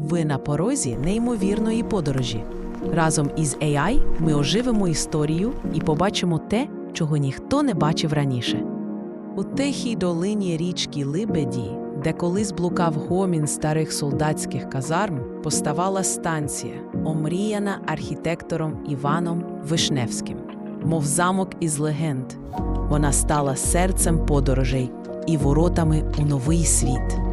Ви на порозі неймовірної подорожі. Разом із AI ми оживимо історію і побачимо те, чого ніхто не бачив раніше. У тихій долині річки Либеді, де колись блукав гомін старих солдатських казарм, поставала станція, омріяна архітектором Іваном Вишневським, мов замок із легенд. Вона стала серцем подорожей і воротами у новий світ.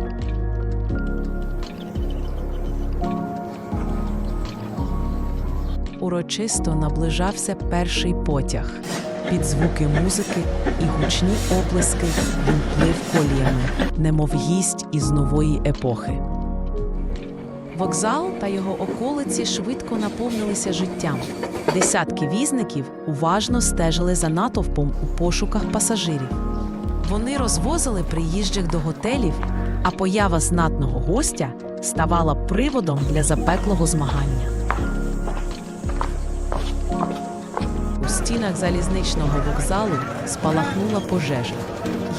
Урочисто наближався перший потяг. Під звуки музики і гучні оплески він плив коліями, немов гість із нової епохи. Вокзал та його околиці швидко наповнилися життям. Десятки візників уважно стежили за натовпом у пошуках пасажирів. Вони розвозили приїжджих до готелів, а поява знатного гостя ставала приводом для запеклого змагання. Стінах залізничного вокзалу спалахнула пожежа.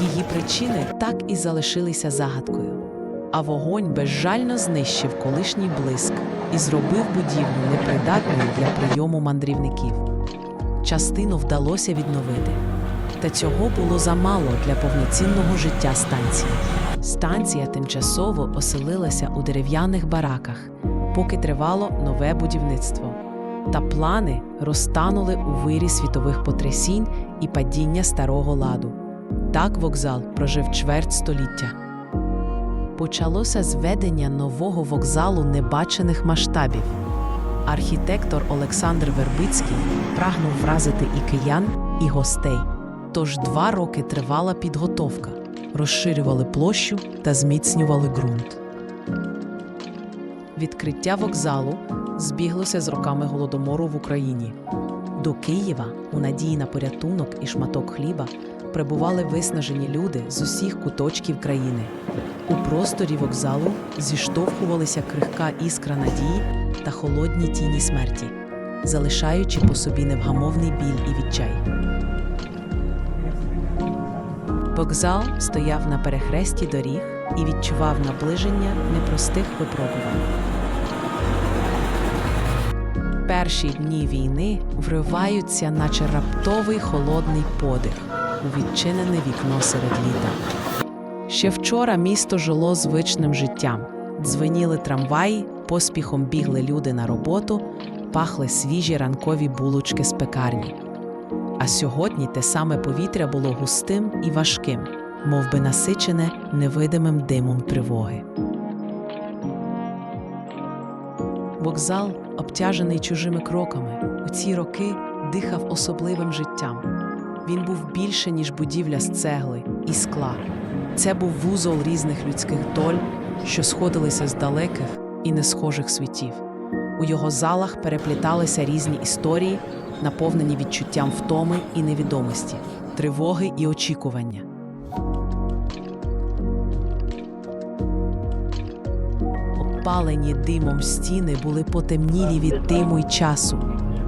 Її причини так і залишилися загадкою. А вогонь безжально знищив колишній блиск і зробив будівлю непридатною для прийому мандрівників. Частину вдалося відновити. Та цього було замало для повноцінного життя станції. Станція тимчасово оселилася у дерев'яних бараках, поки тривало нове будівництво та плани розтанули у вирі світових потрясінь і падіння старого ладу. Так вокзал прожив чверть століття. Почалося зведення нового вокзалу небачених масштабів. Архітектор Олександр Вербицький прагнув вразити і киян, і гостей. Тож два роки тривала підготовка, розширювали площу та зміцнювали ґрунт. Відкриття вокзалу збіглося з роками голодомору в Україні. До Києва у надії на порятунок і шматок хліба прибували виснажені люди з усіх куточків країни. У просторі вокзалу зіштовхувалися крихка іскра надії та холодні тіні смерті, залишаючи по собі невгамовний біль і відчай. Вокзал стояв на перехресті доріг і відчував наближення непростих випробувань. Перші дні війни вриваються, наче раптовий холодний подих у відчинене вікно серед літа. Ще вчора місто жило звичним життям. Дзвеніли трамваї, поспіхом бігли люди на роботу, пахли свіжі ранкові булочки з пекарні. А сьогодні те саме повітря було густим і важким, мов би насичене невидимим димом тривоги. Вокзал, обтяжений чужими кроками, у ці роки дихав особливим життям. Він був більше, ніж будівля з цегли і скла. Це був вузол різних людських доль, що сходилися з далеких і несхожих світів. У його залах перепліталися різні історії, наповнені відчуттям втоми і невідомості, тривоги і очікування. Опалені димом стіни були потемнілі від диму й часу,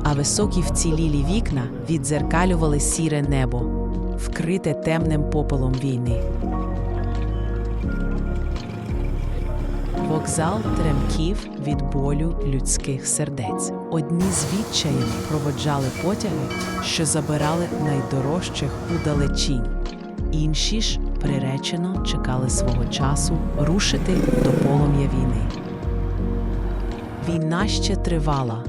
а високі вцілілі вікна віддзеркалювали сіре небо, вкрите темним попелом війни. Вокзал тремків від болю людських сердець. Одні з відчаєм проводжали потяги, що забирали найдорожчих у далечінь. Інші ж приречено чекали свого часу рушити до полум'я війни. Війна ще тривала,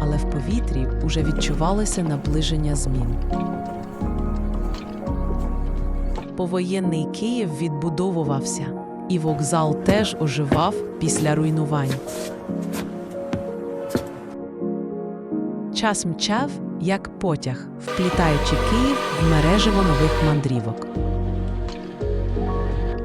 але в повітрі уже відчувалося наближення змін. Повоєнний Київ відбудовувався, і вокзал теж оживав після руйнувань. Час мчав, як потяг, вплітаючи Київ в мережево нових мандрівок.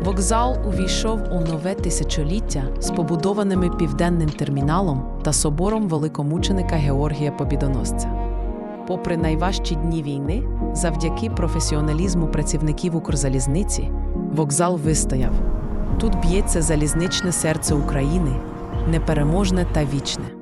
Вокзал увійшов у нове тисячоліття з побудованими південним терміналом та собором великомученика Георгія Побідоносця. Попри найважчі дні війни, завдяки професіоналізму працівників Укрзалізниці, вокзал вистояв. Тут б'ється залізничне серце України, непереможне та вічне.